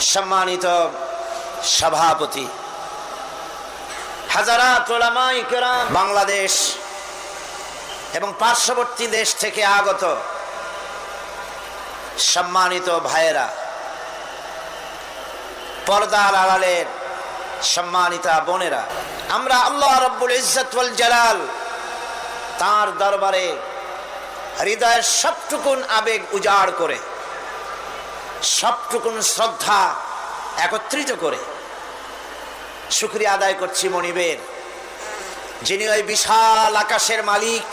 সম্মানিত সভাপতি। হাজারাত বাংলাদেশ এবং পার্শ্ববর্তী দেশ থেকে আগত সম্মানিত ভাইয়েরা, পর্দার আড়ালের সম্মানিতা বোনেরা, আমরা আল্লাহ রব্বুল ইজ্জত ওয়াল জালাল তার দরবারে হৃদয়ের সবটুকুন আবেগ উজাড় করে সবটুকুন শ্রদ্ধা একত্রিত করে শুক্রিয়া আদায় করছি মনিবের। যিনি ওই বিশাল আকাশের মালিক,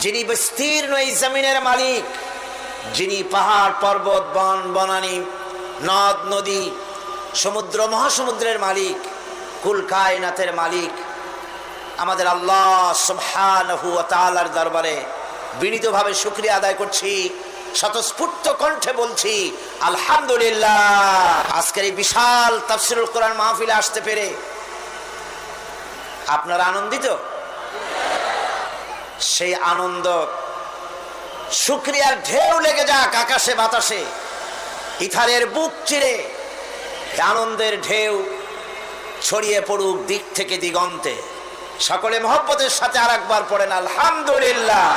যিনি বিস্তীর্ণ এই জমিনের মালিক, যিনি পাহাড়, পর্বত, বন, বনানি, নদ, নদী, সমুদ্র, মহাসমুদ্রের মালিক, কুল কায়নাতের মালিক, আমাদের আল্লাহ সুবহানাহু দরবারে বিনীতভাবে শুকরিয়া আদায় করছি। স্বতঃস্ফূর্ত কণ্ঠে বলছি, আলহামদুলিল্লাহ। আজকের এই বিশাল তাফসিরুল কোরআন মাহফিলে আসতে পেরে আপনারা আনন্দিত? সেই আনন্দ, শুক্রিয়ার ঢেউ লেগে যাক আকাশে, বাতাসে। ইথারের বুক চিরে, আনন্দের ঢেউ ছড়িয়ে পড়ুক দিক থেকে দিগন্তে। সকলে মহব্বতের সাথে আর একবার পড়েন, আলহামদুলিল্লাহ।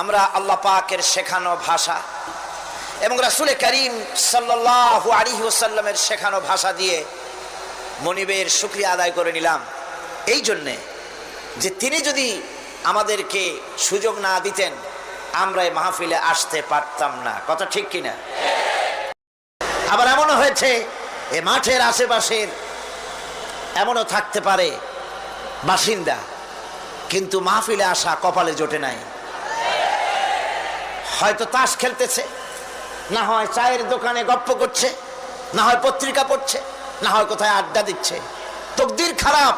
আমরা আল্লাহ পাকের শেখানো ভাষা এবং রাসুল করিম সাল্লাল্লাহু আলাইহি ওয়াসাল্লামের শেখানো ভাষা দিয়ে মনিবের শুক্রিয়া আদায় করে নিলাম। এই জন্যে যে তিনি যদি আমাদেরকে সুযোগ না দিতেন, আমরা এই মাহফিলে আসতে পারতাম না। কথা ঠিক কিনা? আবার এমনও হয়েছে, এ মাঠের আশেপাশের এমনও থাকতে পারে বাসিন্দা, কিন্তু মাহফিলে আসা কপালে জোটে নাই। হয়তো তাস খেলতেছে। না হয় চায়ের দোকানে গপ্প করছে, না হয় পত্রিকা পড়ছে, না হয় কোথায় আড্ডা দিচ্ছে। তকদির খারাপ,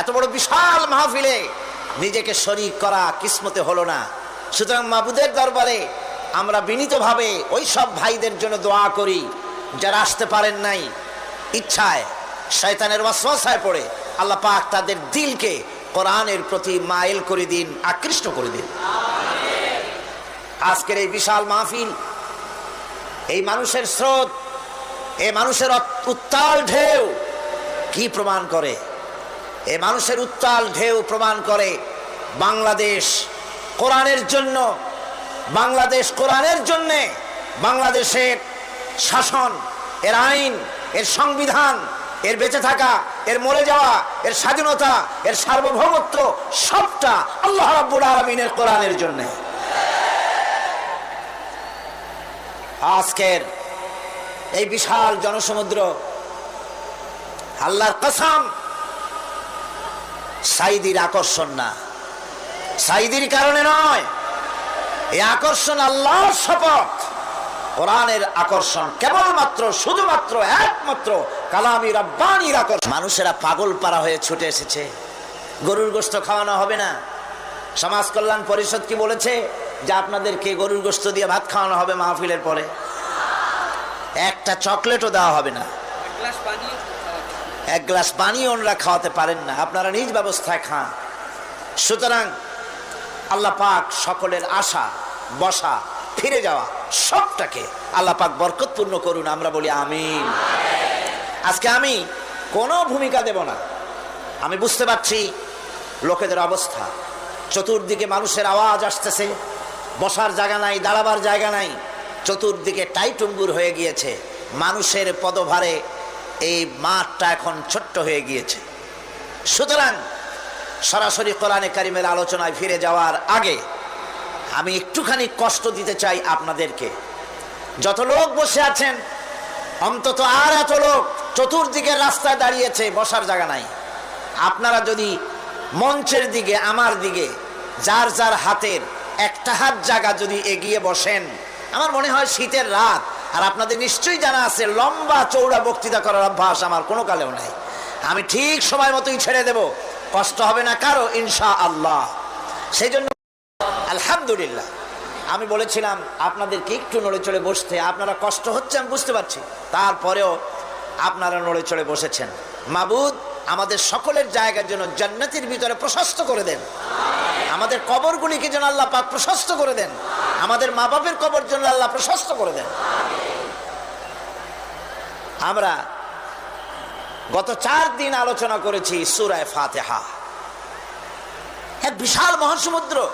এত বড় বিশাল মাহফিলে নিজেকে শরিক করা কিসমতে হলো না। সুতরাং মাবুদের দরবারে আমরা বিনীতভাবে ওই সব ভাইদের জন্য দোয়া করি, যারা আসতে পারেন নাই, ইচ্ছায়, শয়তানের ওয়াসওয়াসায় পড়ে। আল্লাহ পাক তাদের দিলকে কোরআনের প্রতি মাইল করে দিন, আকৃষ্ট করে দিন। আজকের এই বিশাল মাহফিল, এই মানুষের স্রোত এই মানুষের উত্তাল ঢেউ কি প্রমাণ করে? এ মানুষের উত্তাল ঢেউ প্রমাণ করে বাংলাদেশ কোরআনের জন্য, বাংলাদেশ কোরআনের জন্যে, বাংলাদেশের শাসন, এর আইন, এর সংবিধান, এর বেঁচে থাকা, এর মরে যাওয়া, এর স্বাধীনতা, এর সার্বভৌমত্ব সবটা আল্লাহ রাব্বুল আলমিনের কোরআনের জন্যে। আজকের এই বিশাল জনসমুদ্র, আল্লাহর কসম সাইদির আকর্ষণ না। সাইদির কারণে নয়, এই আকর্ষণ আল্লাহর শপথ, কোরআনের আকর্ষণ, কেবলমাত্র, শুধুমাত্র, একমাত্র কালামি রাব্বানির আকর্ষণ। মানুষেরা পাগল পারা হয়ে ছুটে এসেছে। গরুর গোস্ত খাওয়ানো হবে না। সমাজ কল্যাণ পরিষদ কি বলেছে? যে আপনাদেরকে গরুর গোস্ত দিয়ে ভাত খাওয়ানো হবে মাহফিলের পরে। একটা চকলেটও দেওয়া হবে না। এক গ্লাস পানি ওনরা খাওয়াতে পারেন না। আপনারা নিজ ব্যবস্থায় খান। সুতরাং আল্লাহ পাক সকলের আশা, বসা, ফিরে যাওয়া সবটাকে আল্লাহ পাক বরকতপূর্ণ করুন। আমরা বলি আমিন। আজকে আমি কোনো ভূমিকা দেব না। আমি বুঝতে পারছি লোকেদের অবস্থা। চতুর্দিকে মানুষের আওয়াজ আসতেছে। বসার জায়গা নাই, দাঁড়াবার জায়গা নাই, চতুর্দিকে টাইটুম্বুর হয়ে গিয়েছে। মানুষের পদভারে এই মাঠটা এখন ছোট্ট হয়ে গিয়েছে। সুতরাং সরাসরি কোরআনে কারিমের আলোচনায় ফিরে যাওয়ার আগে আমি একটুখানি কষ্ট দিতে চাই আপনাদেরকে। যত লোক বসে আছেন, অন্তত আর এত লোক চতুর্দিকের রাস্তায় দাঁড়িয়েছে, বসার জায়গা নাই। আপনারা যদি মঞ্চের দিকে, আমার দিকে, যার যার হাতের একটা হাত জায়গা যদি এগিয়ে বসেন, আমার মনে হয় শীতের রাত, আর আপনাদের নিশ্চয়ই জানা আছে, লম্বা চৌড়া বক্তৃতা করার অভ্যাস আমার কোনো কালেও নাই। আমি ঠিক সময় মতোই ছেড়ে দেব, কষ্ট হবে না কারও ইনশা আল্লাহ সেই জন্য, আলহামদুলিল্লাহ। আমি বলেছিলাম, আপনাদেরকে একটু নড়ে চড়ে বসতে, আপনারা কষ্ট হচ্ছে আমি বুঝতে পারছি। তারপরেও আপনারা নড়ে চড়ে বসেছেন। মাবুদ আমাদের সকলের জায়গার জন্য জান্নাতের ভিতরে প্রশস্ত করে দেন। আমাদের কবরগুলিকে যেন আল্লাহ পাক প্রশস্ত করে দেন। আমাদের মা বাপের কবর জন্য আল্লাহ প্রশস্ত করে দেন। আমরা গত চার দিন আলোচনা করেছি সুরায় ফাতেহা। এক বিশাল মহাসমুদ্র।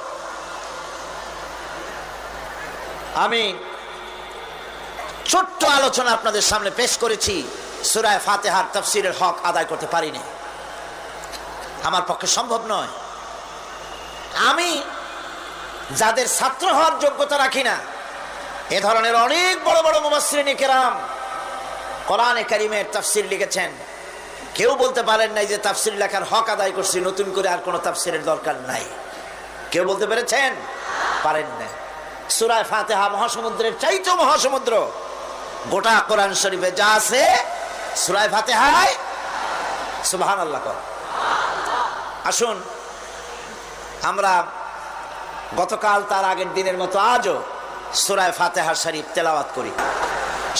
আমি ছোট্ট আলোচনা আপনাদের সামনে পেশ করেছি। সুরায় ফাতেহার তফসিরের হক আদায় করতে পারিনি। আমার পক্ষে সম্ভব নয়। আমি যাদের ছাত্র হওয়ার যোগ্যতা রাখি না, এ ধরনের অনেক বড় বড় মুবাসরিনী কেরাম কোরআনে কারিমের তাফসির লিখেছেন। কেউ বলতে পারেন নাই যে তাফসির লেখার হক আদায় করছি, নতুন করে আর কোনো তাফসিরের দরকার নাই। কেউ বলতে পেরেছেন? পারেন না সুরায় ফাতেহা মহাসমুদ্রের চাইতো মহাসমুদ্র। গোটা কোরআন শরীফে যা আছে সুরায় ভাতে হায় সুবাহান আল্লাহ কর। আসুন, আমরা গতকাল তার আগের দিনের মতো আজও সুরায় ফাতেহার শরীফ তেলাওয়াত করি।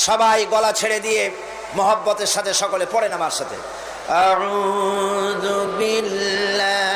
সবাই গলা ছেড়ে দিয়ে মোহব্বতের সাথে সকলে পড়েন আমার সাথে। বিল্লাহ।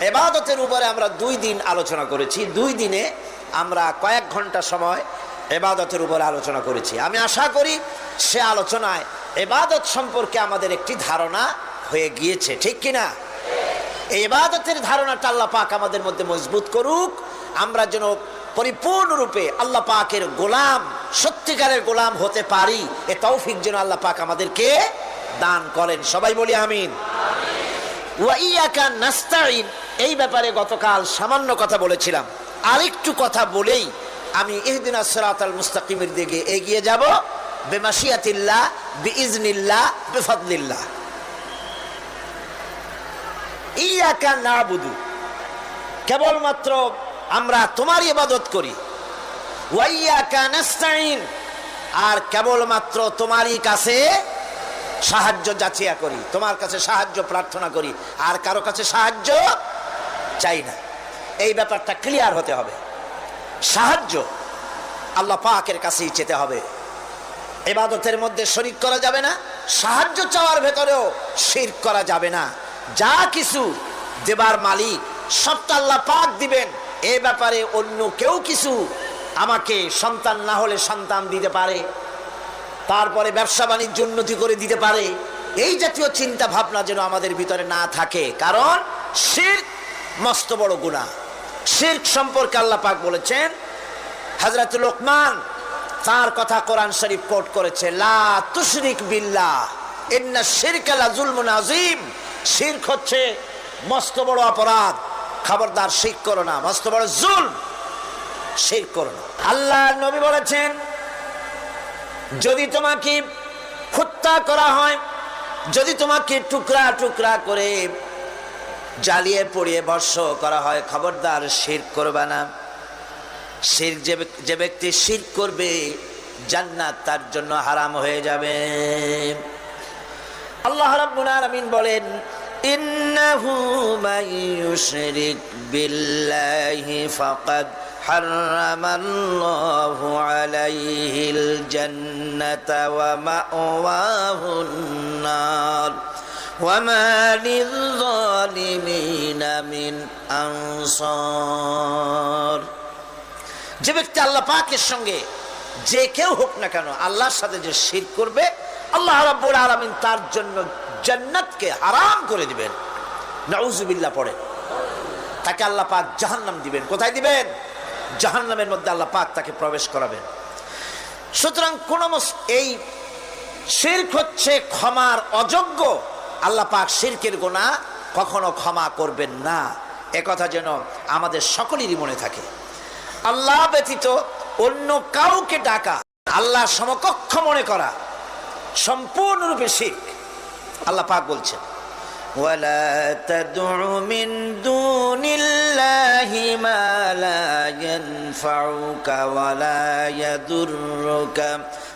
এবাদতের উপরে আমরা দুই দিন আলোচনা করেছি। দুই দিনে আমরা কয়েক ঘণ্টা সময় এবাদতের উপরে আলোচনা করেছি। আমি আশা করি সে আলোচনায় এবাদত সম্পর্কে আমাদের একটি ধারণা হয়ে গিয়েছে। ঠিক কিনা? এই এবাদতের ধারণাটা আল্লাহ পাক আমাদের মধ্যে মজবুত করুক। আমরা যেন পরিপূর্ণরূপে আল্লাহ পাকের গোলাম, সত্যিকারের গোলাম হতে পারি। এ তৌফিক যেন আল্লাহ পাক আমাদেরকে দান করেন। সবাই বলি আমিন। এই ব্যাপারে গতকাল সামান্য কথা বলেছিলাম। আরেকটু কথা বলেই আমি ইহদিনা সিরাতাল মুস্তাকিমের দিকে এগিয়ে যাব। বেমাশিয়াতিল্লাহ, বিইজনিল্লাহ, বেফাদলিল্লাহ। ইয়াকা না বুধু কেবলমাত্র আমরা তোমার ইবাদত করি। ওয়াইয়াকা নাস্তাইন আর কেবলমাত্র তোমারই কাছে সাহায্য যাচিয়া করি, তোমার কাছে সাহায্য প্রার্থনা করি, আর কারও কাছে সাহায্য চাই না। এই ব্যাপারটা ক্লিয়ার হতে হবে। সাহায্য আল্লাহ পাকের কাছেই চেতে হবে। এবাদতের মধ্যে শরিক করা যাবে না, সাহায্য চাওয়ার ভেতরেও শির করা যাবে না। যা কিছু দেবার মালিক, সবটা আল্লাহ পাক দিবেন। এ ব্যাপারে অন্য কেউ কিছু আমাকে সন্তান না হলে সন্তান দিতে পারে। তারপরে ব্যবসা বাণিজ্য উন্নতি করে দিতে পারে। এই জাতীয় চিন্তা ভাবনা যেন আমাদের ভিতরে না থাকে। কারণ শির মস্ত বড় গুণা শির সম্পর্কে আল্লাহ পাক বলেছেন হাজরত লোকমান তার কথা কোরআন শরীফ কোট করেছে, লা তুশরিক বিল্লাহ, ইন্না শিরকা লা যুলমুন আযীম। শিরক হচ্ছে মস্ত বড় অপরাধ। খবরদার শিরক করো না, মস্ত বড় জুলম। শিরক করো না। আল্লাহ নবী বলেছেন যদি তোমাকে হত্যা করা হয়, যদি তোমাকে টুকরা টুকরা করে জ্বালিয়ে পড়িয়ে বর্ষ করা হয়, খবরদার শির করবে না। শির যে ব্যক্তি শির করবে, জান্নাত তার জন্য হারাম হয়ে যাবে। আল্লাহ রাব্বুল আলামিন বলেন, ইন্নাহু মাইয়ুশরিক বিল্লাহি ফাকাদ হারামাল্লাহু فقد حرم الله عليه الجنة ومأواه النار وما للظالمين من أنصار যে ব্যক্তি আল্লাহ পাকের সঙ্গে যে কেউ হোক না কেন আল্লাহর সাথে যে শির করবে আল্লাহ রাব্বুল আলামিন তার জন্য জান্নাতকে হারাম করে দিবেন নাউজুবিল্লাহ পড়ে তাকে আল্লাহ পাক জাহান্নাম দিবেন কোথায় দিবেন জাহান্নামের মধ্যে আল্লাহ পাক তাকে প্রবেশ করাবেন সুতরাং কোন এই শির্ক হচ্ছে ক্ষমার অযোগ্য। আল্লাহ পাক শির্কের গোনা কখনো ক্ষমা করবেন না। একথা যেন আমাদের সকলেরই মনে থাকে। আল্লাহ ব্যতীত অন্য কাউকে ডাকা, আল্লাহ সমকক্ষ মনে করা সম্পূর্ণরূপে শিখ আল্লাহ পাক বলছেন, ওয়ালা তাদউ মিন দুনিল ينفعك ولا يضرك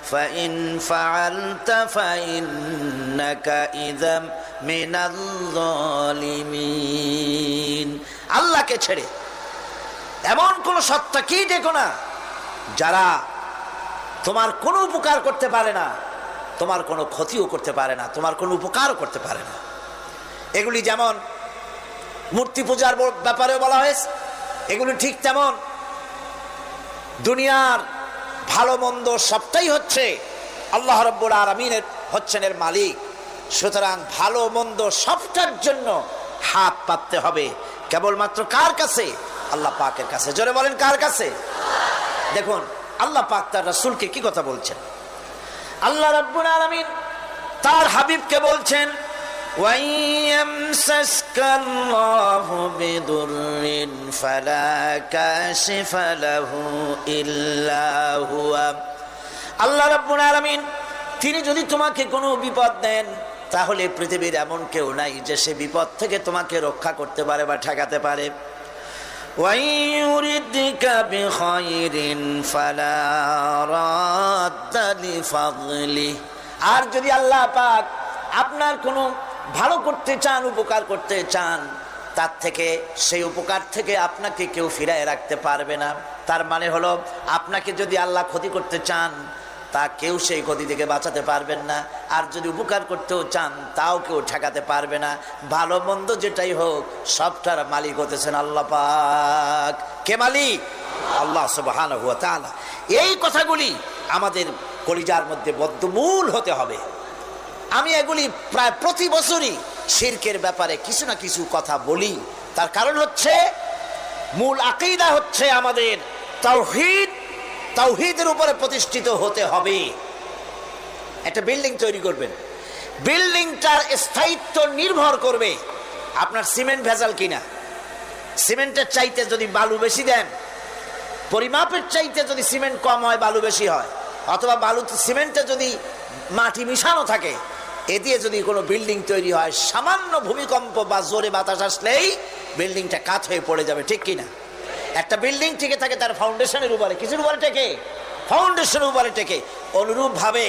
فإن فعلت فإنك إذا من الظالمين আল্লাহকে ছেড়ে এমন কোন সত্তা কি দেখো না যারা তোমার কোনো উপকার করতে পারে না তোমার কোনো ক্ষতিও করতে পারে না তোমার কোনো উপকারও করতে পারে না এগুলি যেমন মূর্তি পূজার ব- ব্যাপারেও বলা হয়েছে এগুলি ঠিক তেমন দুনিয়ার ভালো মন্দ সবটাই হচ্ছে আল্লাহ রব্বুল আলমিনের হচ্ছেন এর মালিক। সুতরাং ভালো মন্দ সবটার জন্য হাত পাততে হবে। কেবলমাত্র কার কাছে? আল্লাহ পাকের কাছে। জোরে বলেন, কার কাছে? দেখুন, আল্লাহ পাক তার রাসূলকে কি কথা বলছেন? আল্লাহ রাব্বুল আলামিন তার হাবিবকে বলছেন وَيَمْسَسْكَ اللَّهُ بِضُرٍّ فَلَا كَاشِفَ لَهُ إِلَّا هُوَ আল্লাহ রাব্বুল আলামিন তিনি যদি তোমাকে কোনো বিপদ দেন তাহলে পৃথিবীর এমন কেউ নাই যে সে বিপদ থেকে তোমাকে রক্ষা করতে পারে বা ঠেকাতে পারে وإن يردك بخير فلا راد لفضله আর যদি আল্লাহ পাক আপনার কোনো ভালো করতে চান, উপকার করতে চান, তার থেকে সেই উপকার থেকে আপনাকে কেউ ফিরায় রাখতে পারবে না। তার মানে হলো, আপনাকে যদি আল্লাহ ক্ষতি করতে চান, তা কেউ সেই ক্ষতি থেকে বাঁচাতে পারবেন না। আর যদি উপকার করতেও চান, তাও কেউ ঠেকাতে পারবে না। ভালো মন্দ যেটাই হোক, সবটার মালিক হতেছেন আল্লাহ পাক। কে মালিক? আল্লাহ সুবহানাহু ওয়া তাআলা। এই কথাগুলি আমাদের কলিজার মধ্যে বদ্ধমূল হতে হবে। আমি এগুলি প্রায় প্রতি বছরই শিরকের ব্যাপারে কিছু না কিছু কথা বলি। তার কারণ হচ্ছে, মূল আকিদা হচ্ছে আমাদের তাওহীদ, তাওহীদের উপরে প্রতিষ্ঠিত হতে হবে। একটা বিল্ডিং তৈরি করবেন। বিল্ডিংটার স্থায়িত্ব নির্ভর করবে আপনার সিমেন্ট ভেজাল কিনা। সিমেন্টের চাইতে যদি বালু বেশি দেন, পরিমাপের চাইতে যদি সিমেন্ট কম হয়, বালু বেশি হয়, অথবা বালু সিমেন্টে যদি মাটি মিশানো থাকে এ দিয়ে যদি কোনো বিল্ডিং তৈরি হয়, সামান্য ভূমিকম্প বা জোরে বাতাস আসলেই বিল্ডিংটা কাত হয়ে পড়ে যাবে, ঠিক কিনা একটা বিল্ডিং টিকে থাকে তার ফাউন্ডেশনের উপরে। কিছুর উপরে টেকে? ফাউন্ডেশনের উপরে টেকে। অনুরূপভাবে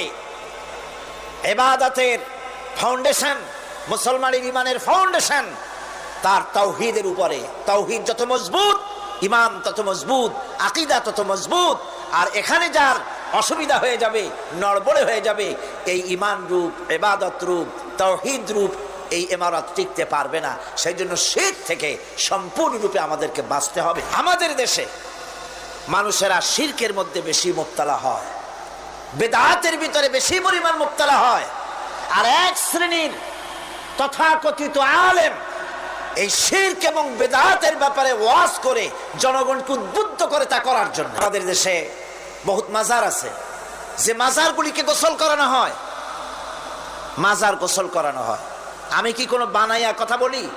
এবাদাতের ফাউন্ডেশন, মুসলমানের ইমানের ফাউন্ডেশন, তার তাওহিদের উপরে। তাওহিদ যত মজবুত ইমান তত মজবুত, আকিদা তত মজবুত, আর এখানে যার অসুবিধা হয়ে যাবে, নড়বড়ে হয়ে যাবে, এই ইমান রূপ এবাদত রূপ, তাওহিদ রূপ এই ইমারত টিকতে পারবে না। সেই জন্য শীত থেকে সম্পূর্ণরূপে আমাদেরকে বাঁচতে হবে। আমাদের দেশে মানুষেরা শির্কের মধ্যে বেশি মোবতলা হয়, বেদাতের ভিতরে বেশি পরিমাণ মুক্তলা হয়, আর এক শ্রেণির তথাকথিত আলেম এই শির্ক এবং বেদাতের ব্যাপারে ওয়াজ করে জনগণকে উদ্বুদ্ধ করে তা করার জন্য। আমাদের দেশে বহুত মাজার আছে। যে মাজারগুলিকে গোসল করানো হয়। মাজার গোসল করানো হয়। আমি কি কোনো বানাইয়া কথা বলি?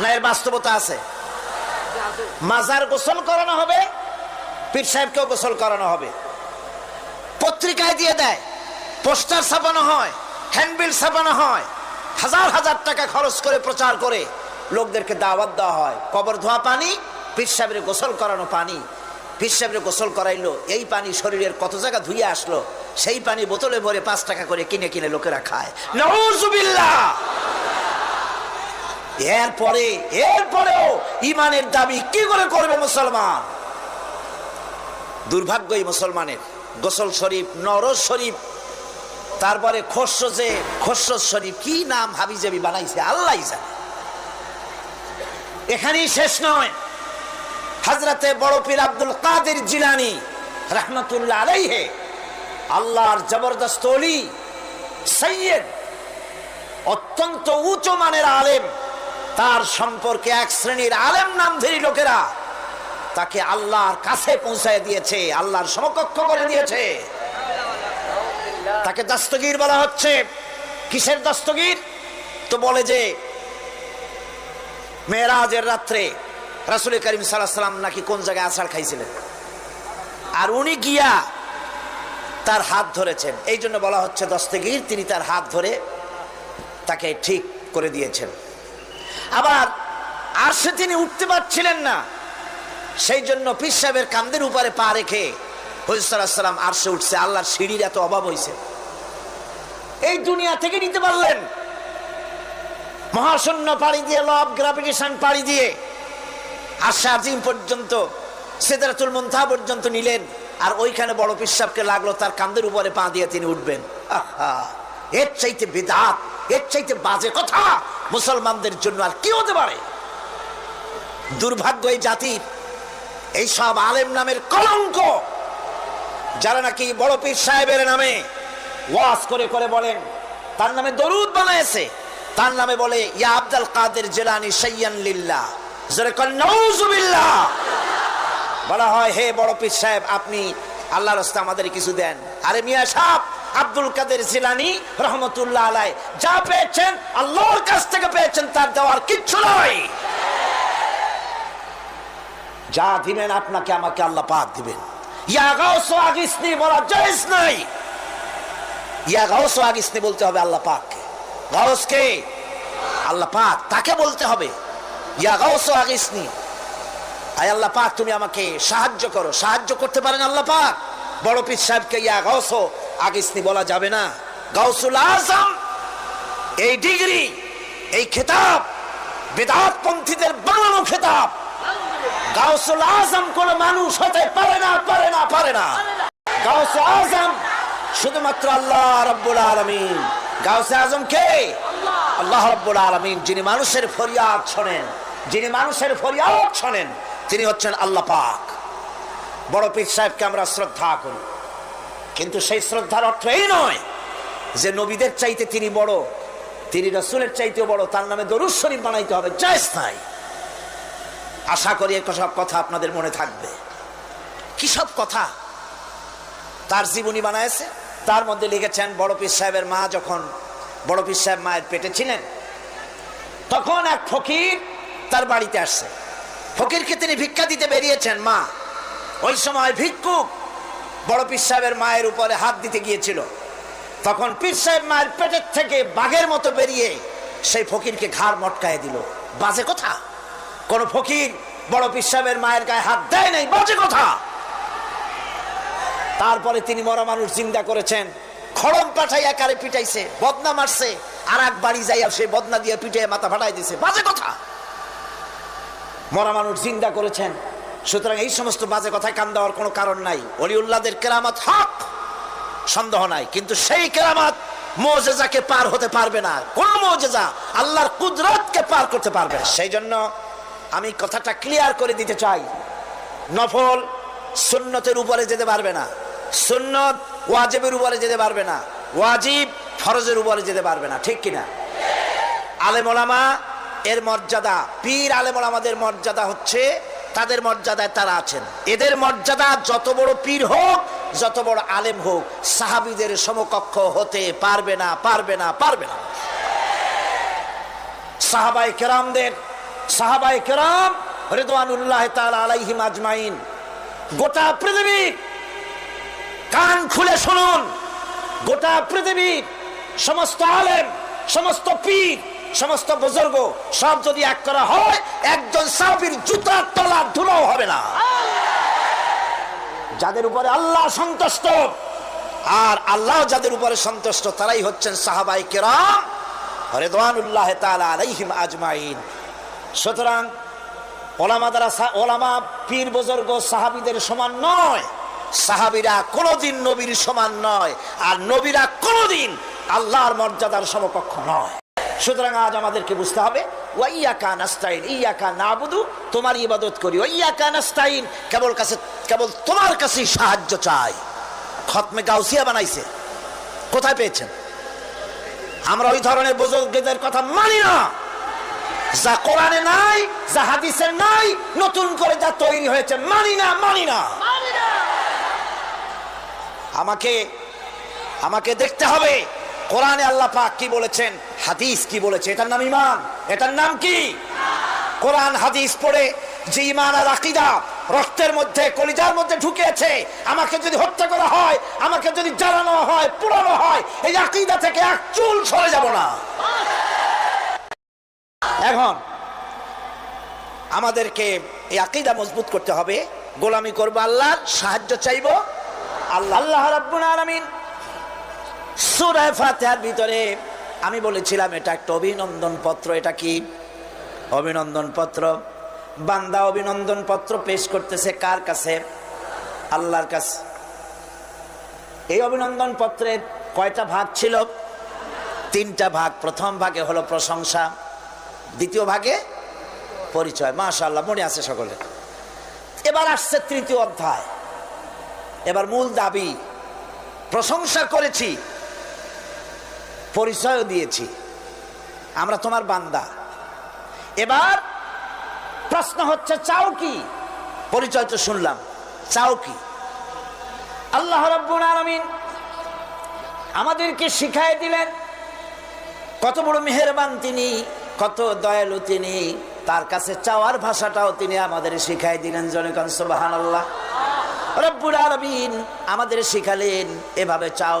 না, এর বাস্তবতা আছে। মাজার গোসল করানো হবে, পীর সাহেবকেও গোসল করানো হবে। পত্রিকায় দিয়ে দেয়, পোস্টার ছাপানো হয়, হ্যান্ডবিল ছাপানো হয়, হাজার হাজার টাকা খরচ করে প্রচার করে। লোকদেরকে দাওয়াত দেওয়া হয়, কবর ধোয়া পানি, পীর সাহেবের গোসল করানো পানি। পীর গোসল করাইলো, এই পানি শরীরের কত জায়গা ধুয়ে আসলো, সেই পানি বোতলে ভরে পাঁচ টাকা করে কিনে কিনে লোকেরা খায়। এরপরে, এরপরেও ইমানের দাবি কি করে করবে মুসলমান? দুর্ভাগ্য এই মুসলমানের, গোসল শরীফ নরজ শরীফ, তারপরে খসরো যে শরীফ, কি নাম হাবিজাবি বানাইছে আল্লাহ এখানেই শেষ নয়। হাজরাতে বড় পীর আব্দুল কাদের জিলানি রহমতুল্লাহ আলাইহে, আল্লাহর জবরদস্ত অলি সৈয়দ, অত্যন্ত উঁচু মানের আলেম, তার সম্পর্কে এক শ্রেণির আলেম নামধারী লোকেরা তাকে আল্লাহর কাছে পৌঁছায় দিয়েছে, আল্লাহর সমকক্ষ করে দিয়েছে। তাকে দস্তগীর বলা হচ্ছে। কিসের দস্তগীর? তো বলে যে, মেয়েরাজের রাত্রে রাসুল করিম সাল্লাহ সাল্লাম নাকি কোন জায়গায় আষাঢ় খাইছিলেন? আর উনি গিয়া তার হাত ধরেছেন। এই জন্য বলা হচ্ছে দস্তগীর, তিনি তার হাত ধরে তাকে ঠিক করে দিয়েছেন। আবার আর সে তিনি উঠতে পারছিলেন না। সেই জন্য পীর সাহেবের কান্দের উপরে পা রেখে হজসাল্লাম আর সে উঠছে। আল্লাহর সিঁড়ির এত অভাব হয়েছে এই দুনিয়া থেকে নিতে পারলেন। মহাশূন্য পাড়ি দিয়ে, লব গ্রাফিকেশন পাড়ি দিয়ে আশা আজিম পর্যন্ত, সেদারাতুল মুন্থা পর্যন্ত নিলেন, আর ওইখানে বড় পিসাবকে লাগল, তার কান্দের উপরে পা দিয়ে তিনি উঠবেন। আহা, এর চাইতে বেদাত, এর চাইতে বাজে কথা মুসলমানদের জন্য আর কি হতে পারে? দুর্ভাগ্য এই জাতির, এই সব আলেম নামের কলঙ্ক, যারা নাকি বড় পীর সাহেবের নামে ওয়াজ করে করে বলেন, তার নামে দরুদ বানাইছে, তার নামে বলে, ইয়া আব্দুল কাদের জেলানি কর নাউজুবিল্লাহ বলা হয়, হে বড় পীর সাহেব, আপনি আল্লাহর রাস্তা আমাদের কিছু দেন। আরে মিয়া সাহ আব্দুল কাদের জিলানি রহমতুল্লাহ আলাই যা পেয়েছেন, আল্লাহর কাছ থেকে পেয়েছেন, তার দেওয়ার কিচ্ছু নয়। যা দিবেন, আপনাকে, আমাকে আল্লাহ পাক দিবেন। বলা নাই বলতে হবে আল্লাহ পাককে। আল্লাহ পাক, তাকে বলতে হবে। আয় আল্লাহ পাক, তুমি আমাকে সাহায্য করো। সাহায্য করতে পারেন আল্লাহ পাক? বড় পীর সাহেবকে ইয়া গাউস আগিসনি বলা যাবে না। গাউসুল আজম, এই ডিগ্রি, এই খেতাব বেদাত পন্থীদের বানানো খেতাব। গাউসুল আজম কোন মানুষ হতে পারে না পারে না পারে না। গাউসুল আজম শুধুমাত্র আল্লাহ রব্বুল আলমিন। গাউসে আজম কে? আল্লাহ রব্বুল আলমিন, যিনি মানুষের ফরিয়াদ শোনেন। যিনি মানুষের ফরিয়াদ শোনেন, তিনি হচ্ছেন আল্লাহ পাক। বড় পীর সাহেবকে আমরা শ্রদ্ধা করি। কিন্তু সেই শ্রদ্ধার অর্থ এই নয় যে নবীদের চাইতে তিনি বড়, তিনি রসুলের চাইতেও বড়, তার নামে দরুদ শরীফ বানাইতে হবে, জায়জ নাই। আশা করি সব কথা আপনাদের মনে থাকবে। কি সব কথা? তার জীবনী বানায়ছে তার মধ্যে লিখেছেন, বড় পীর সাহেবের মা যখন, বড় পীর সাহেব মায়ের পেটে ছিলেন, তখন এক ফকির তার বাড়িতে আসছে। ফকিরকে তিনি ভিক্ষা দিতে বেরিয়েছেন, মা। ওই সময় ভিক্ষুক বড় পীর সাহেবের মায়ের উপরে হাত দিতে গিয়েছিল। তখন পীর সাহেব মায়ের পেটের থেকে বাঘের মতো বেরিয়ে সেই ফকিরকে ঘাড় মটকায় দিল। বাজে কথা। কোন ফকির বড় পীর সাহেবের মায়ের গায়ে হাত দেয় নাই, বাজে কথা। তারপরে তিনি মরা মানুষ জিন্দা করেছেন। খড়ম পাঠাই আকারে পিটাইছে বদনা মারছে আর এক বাড়ি যাইয়া সে বদনা দিয়ে পিটে মাথা ফাটাই দিছে। বাজে কথা। মরা মানুষ জিন্দা করেছেন। সুতরাং এই সমস্ত বাজে কথায় কান দেওয়ার কোনো কারণ নাই। অলিউল্লাদের কেরামত হক, সন্দেহ নাই। কিন্তু সেই কেরামত মোজেজাকে পার হতে পারবে না। কোন মৌজেজা? আল্লাহর কুদরতকে পার করতে পারবে না। সেই জন্য আমি কথাটা ক্লিয়ার করে দিতে চাই। নফল সুন্নতের উপরে যেতে পারবে না। সুন্নত ওয়াজিবের উপরে যেতে পারবে না। ওয়াজিব ফরজের উপরে যেতে পারবে না। ঠিক কিনা? আলেম ওলামা এর মর্যাদা, পীর আলেম আমাদের মর্যাদা হচ্ছে, তাদের মর্যাদায় তারা আছেন। এদের মর্যাদা যত বড় পীর হোক, যত বড় আলেম হোক, সাহাবিদের সমকক্ষ হতে পারবে না পারবে না পারবে না। সাহাবাই কেরামদের সাহাবাই কেরাম রেদওয়ানুল্লাহ তাআলা আলাইহিম আজমাইন। গোটা পৃথিবী কান খুলে শুনুন। গোটা পৃথিবীর সমস্ত আলেম, সমস্ত পীর সমস্ত বুজুর্গ, সব যদি এক করা হয়, একজন সাহাবীর জুতার তলা ধুলাও হবে না। যাদের উপরে আল্লাহ সন্তুষ্ট, আর আল্লাহ যাদের উপরে সন্তুষ্ট, তারাই হচ্ছেন সাহাবাই কেরাম, রেদওয়ানুল্লাহ তাআলা আলাইহিম আজমাইন। সুতরাং ওলামা দ্বারা ওলামা পীর বুজুর্গ সাহাবীদের সমান নয়, সাহাবীরা কোনোদিন নবীর সমান নয়, আর নবীরা কোনোদিন আল্লাহর মর্যাদার সমকক্ষ নয়। সুতরাং আজ আমাদেরকে বুঝতে হবে ওয়াইয়াকা নাস্তাইন ইয়াকা নাবুদু তোমার ইবাদত করি। ওয়াইয়াকা নাস্তাইন কেবল কাছে কেবল তোমার কাছেই সাহায্য চাই। খতমে গাউসিয়া বানাইছে। কোথায় পেয়েছেন? আমরা ওই ধরনের বুজুর্গদের কথা মানি না। যা কোরআনে নাই যা হাদিসে নাই নতুন করে যা তৈরি হয়েছে মানি না। মানি না। আমাকে আমাকে দেখতে হবে। কোরআনে আল্লাহ পাক কি বলেছেন? হাদিস কি বলেছে? এটার নাম ইমান এটার নাম কি? কোরআন, হাদিস পড়ে যে ইমান আর আকিদা রক্তের মধ্যে, কলিজার মধ্যে ঢুকেছে আমাকে যদি হত্যা করা হয়, আমাকে যদি জ্বালানো হয়, পোড়ানো হয়, এই আকিদা থেকে এক চুল সরে যাব না। এখন আমাদেরকে এই আকিদা মজবুত করতে হবে। গোলামি করব আল্লাহর, সাহায্য চাইব আল্লাহ। আল্লাহ রাব্বুল আলামিন সূরা ফাতিহার ভিতরে আমি বলেছিলাম, এটা একটা অভিনন্দন পত্র, এটা কি? অভিনন্দন পত্র। বান্দা অভিনন্দন পত্র পেশ করতেছে কার কাছে? আল্লাহর কাছে। এই অভিনন্দন পত্রের কয়টা ভাগ ছিল? তিনটা ভাগ। প্রথম ভাগে হলো প্রশংসা, দ্বিতীয় ভাগে পরিচয়। মাশাল্লাহ মনে আছে সকলে? এবার আসছে তৃতীয় অধ্যায়। এবার মূল দাবি, প্রশংসা করেছি। পরিচয়ও দিয়েছি। আমরা তোমার বান্দা। এবার প্রশ্ন হচ্ছে, চাও কি? পরিচয় তো শুনলাম। চাও কি? আল্লাহ রব্বুল আলামিন আমাদেরকে শিখাই দিলেন কত বড় মেহেরবান তিনি, কত দয়ালু তিনি, তার কাছে চাওয়ার ভাষাটাও তিনি আমাদের শিখাই দিলেন জনগণ সুবাহান আল্লাহ রব্বুল আলামিন আমাদের শিখালেন, এভাবে চাও।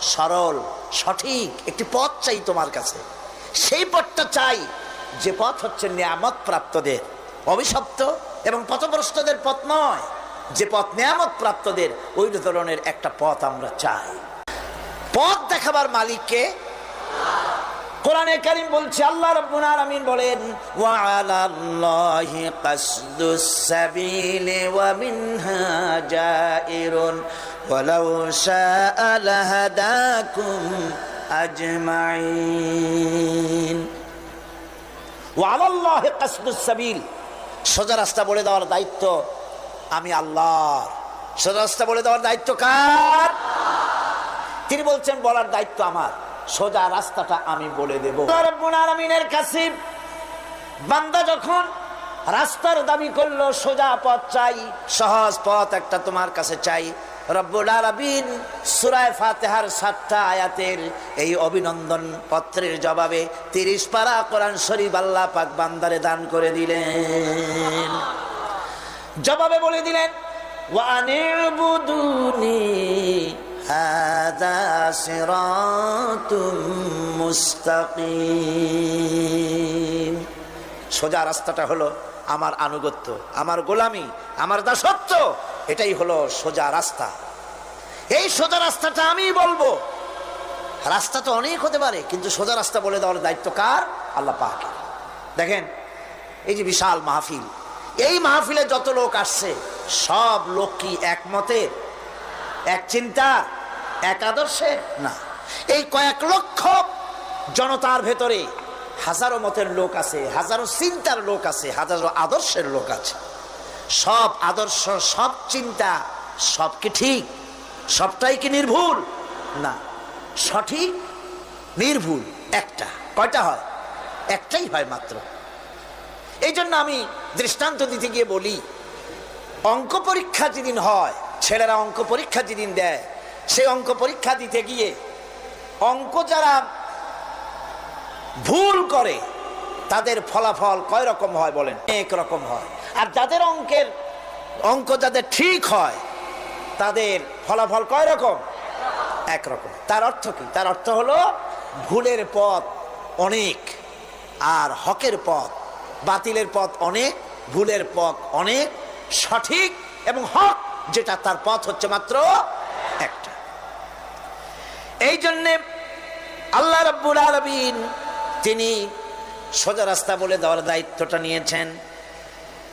সরল, সঠিক একটি পথ চাই তোমার কাছে। সেই পথটা চাই যে পথ হচ্ছে নিয়ামত প্রাপ্তদের অভিশপ্ত এবং পথভ্রষ্টদের পথ নয়। যে পথ নিয়ামত প্রাপ্তদের ওই ধরনের একটা পথ আমরা চাই। পথ দেখাবার মালিককে কোরআনে কারিম বলছে, আল্লাহ রাব্বুল আলামিন বলেন, ওয়া আলাল্লাহি কাসদুস সাবিলি ওয়া মিনহা জাইরুন। ওয়ালাউ শাআ লাহাদাকুম আজমাইন ওয়া আলাল্লাহি কাসদুস সাবিল সোজা রাস্তা বলে দেওয়ার দায়িত্ব আমি আল্লাহর। সোজা রাস্তা বলে দেওয়ার দায়িত্ব কার? তিনি বলছেন, বলার দায়িত্ব আমার। সোজা রাস্তাটা আমি বলে দেব। আলমিনের কাছে বান্দা যখন রাস্তার দাবি করল, সোজা পথ চাই, সহজ পথ একটা তোমার কাছে চাই সুরায় ফাতেহার সাতটা আয়াতের এই জবাবে তিরিশ পারা কোরআন আল্লাহ পাক বান্দারে দান করে দিলেন। জবাবে বলে দিলেন সোজা রাস্তাটা হলো আমার আনুগত্য, আমার গোলামি, আমার দাসত্ব এটাই হলো সোজা রাস্তা। এই সোজা রাস্তাটা আমি বলব। রাস্তা তো অনেক হতে পারে, কিন্তু সোজা রাস্তা বলে দেওয়ার দায়িত্ব কার? আল্লাহ পাকে। দেখেন, এই যে বিশাল মাহফিল। এই মাহফিলে যত লোক আসছে, সব লোক কি একমতের এক চিন্তা? এক আদর্শে? না। এই কয়েক লক্ষ জনতার ভেতরে হাজারো মতের লোক আছে, হাজারো চিন্তার লোক আছে, হাজারো আদর্শের লোক আছে। সব আদর্শ, সব চিন্তা সব কি ঠিক, সবটাই কি নির্ভুল? না, সঠিক, নির্ভুল, একটা, কয়টা হয়? একটাই হয় মাত্র। এই জন্য আমি দৃষ্টান্ত দিতে গিয়ে বলি, অঙ্ক পরীক্ষা যেদিন হয়, ছেলেরা অঙ্ক পরীক্ষা যেদিন দেয় সেই অঙ্ক পরীক্ষা দিতে গিয়ে অঙ্ক যারা ভুল করে, তাদের ফলাফল কয় রকম হয় বলেন? এক রকম হয়। আর যাদের অঙ্কের অঙ্ক যাদের ঠিক হয়, তাদের ফলাফল কয় রকম? একরকম তার অর্থ কি? তার অর্থ হলো ভুলের পথ অনেক আর হকের পথ বাতিলের পথ অনেক, ভুলের পথ অনেক, সঠিক এবং হক যেটা তার পথ হচ্ছে মাত্র একটা। এই জন্যে আল্লাহ রব্বুল আলমিন তিনি সোজা রাস্তা বলে দেওয়ার দায়িত্বটা নিয়েছেন।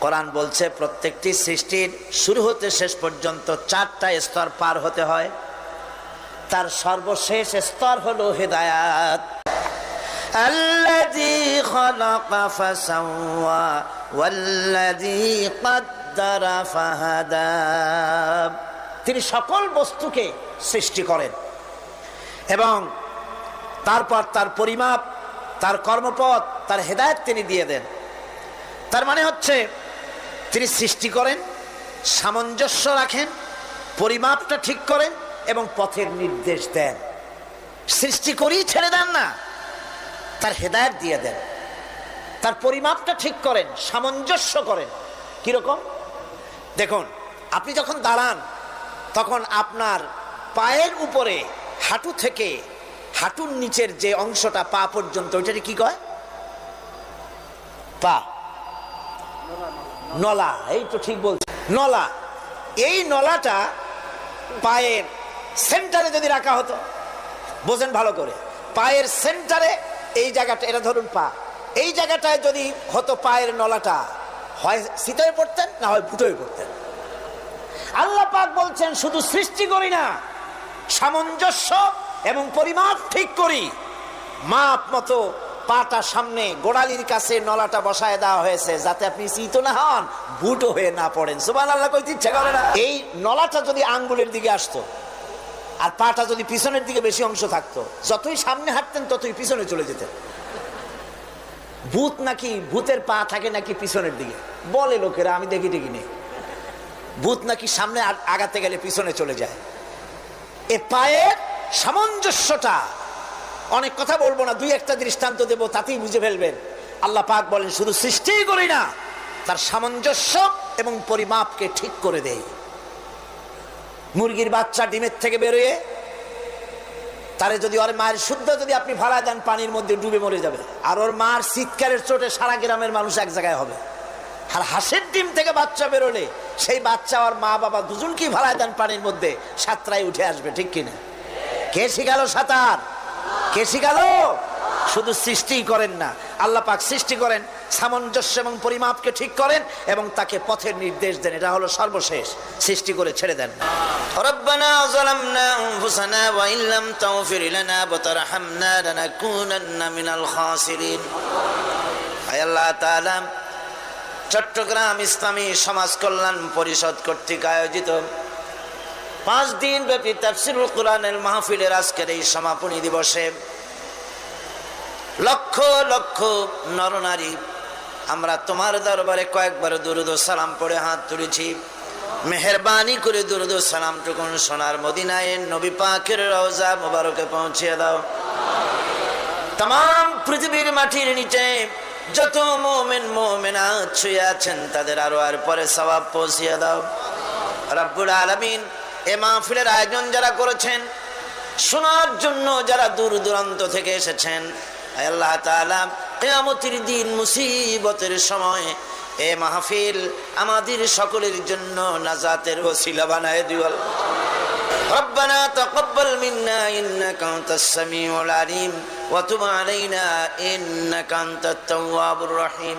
কোরআন বলছে প্রত্যেকটি সৃষ্টির শুরু হতে শেষ পর্যন্ত চারটা স্তর পার হতে হয় তার সর্বশেষ স্তর হলো হেদায়াত الذي خلق فسوى والذي قدر فهدى তিনি সকল বস্তুকে সৃষ্টি করেন এবং তারপর তার পরিমাপ তার কর্মপথ তার হেদায়ত তিনি দিয়ে দেন তার মানে হচ্ছে তিনি সৃষ্টি করেন, সামঞ্জস্য রাখেন, পরিমাপটা ঠিক করেন এবং পথের নির্দেশ দেন। সৃষ্টি করেই ছেড়ে দেন না, তার হেদায়ত দিয়ে দেন। তার পরিমাপটা ঠিক করেন, সামঞ্জস্য করেন। কীরকম? দেখুন, আপনি যখন দাঁড়ান, তখন আপনার পায়ের উপরে হাঁটু থেকে হাঁটুর নিচের যে অংশটা পা পর্যন্ত ওইটাকে কি কয়? পা। নলা, এই তো ঠিক বলছে, নলা। এই নলাটা পায়ের সেন্টারে যদি রাখা হতো, বোঝেন ভালো করে, পায়ের সেন্টারে এই জায়গাটা, এটা ধরুন পা, এই জায়গাটায় যদি হতো পায়ের নলাটা, হয় শীতয়ে পড়তেন না হয় ফুটোয় পড়তেন? আল্লাহ পাক বলছেন, শুধু সৃষ্টি করি না, সামঞ্জস্য এবং পরিমাপ ঠিক করি। মাপ মতো পাটা সামনে গোড়ালির কাছে নলাটা বসায় দেওয়া হয়েছে, যাতে আপনি শীত না হন, বুটো হয়ে না পড়েন। সুবান আল্লাহ কইতে ইচ্ছে করে না। এই নলাটা যদি আঙ্গুলের দিকে আসতো, আর পাটা যদি পিছনের দিকে বেশি অংশ থাকতো, যতই সামনে হাঁটতেন ততই পিছনে চলে যেতেন। ভূত নাকি, ভূতের পা থাকে নাকি পিছনের দিকে? বলে লোকেরা, আমি দেখি দেখি নেই। ভূত নাকি সামনে আগাতে গেলে পিছনে চলে যায়। এ পায়ের সামঞ্জস্যটা অনেক কথা বলব না, দুই একটা দৃষ্টান্ত দেব, তাতেই বুঝে ফেলবেন। আল্লাহ পাক বলেন, শুধু সৃষ্টিই করি না, তার সামঞ্জস্য এবং পরিমাপকে ঠিক করে দেয় মুরগির বাচ্চা ডিমের থেকে বেরোয়, তারে যদি ওর মায়ের শুদ্ধ যদি আপনি ভাড়া দেন, পানির মধ্যে ডুবে মরে যাবে। আর ওর মার চিৎকারের চোটে সারা গ্রামের মানুষ এক জায়গায় হবে। আর হাঁসের ডিম থেকে বাচ্চা বেরোলে, সেই বাচ্চা ওর মা বাবা দুজনকেই ভাড়া দেন পানির মধ্যে সাতটায় উঠে আসবে, ঠিক কিনা? কে শিখাল সাঁতার? কে শিখাল শুধু সৃষ্টি করেন না আল্লাহ পাক সৃষ্টি করেন সামঞ্জস্য এবং পরিমাপকে ঠিক করেন এবং তাকে পথের নির্দেশ দেন এটা হলো সর্বশেষ সৃষ্টি করে ছেড়ে দেন ربنا ظلمنا أنفسنا وإن لم تغفر لنا وترحمنا لنكونن من الخاسرين আয় আল্লাহ তাআলা চট্টগ্রাম ইসলামী সমাজ কল্যাণ পরিষদ কর্তৃক আয়োজিত পাঁচ দিন ব্যাপী তাফসিরুল কোরআনের মাহফিলের আজকের এই সমাপনী দিবসে লক্ষ লক্ষ নরনারী, আমরা তোমার দরবারে কয়েকবার দুরুদ সালাম পড়ে হাত তুলেছি। মেহরবানি করে দুরুদ সালাম টুকুন সোনার মদিনায় নবী পাকের রওজা মোবারকে পৌঁছিয়ে দাও। তাম পৃথিবীর মাটির নিচে যত মোমেন মোমেনা ছুঁয়ে আছেন, তাদের আরও আর পরে সবাব পৌঁছিয়ে দাও। রাব্বুল আলামিন এ মাহফিলের আয়োজন যারা করেছেন শোনার জন্য যারা দূর দূরান্ত থেকে এসেছেন আয় আল্লাহ তাআলা কিয়ামতের দিন মুসিবতের সময় এ মাহফিল আমাদের সকলের জন্য নাজাতের ওসিলা বানায় দিও ربنا تقبل منا إنك أنت السميع العليم وتب علينا إنك أنت التواب الرحيم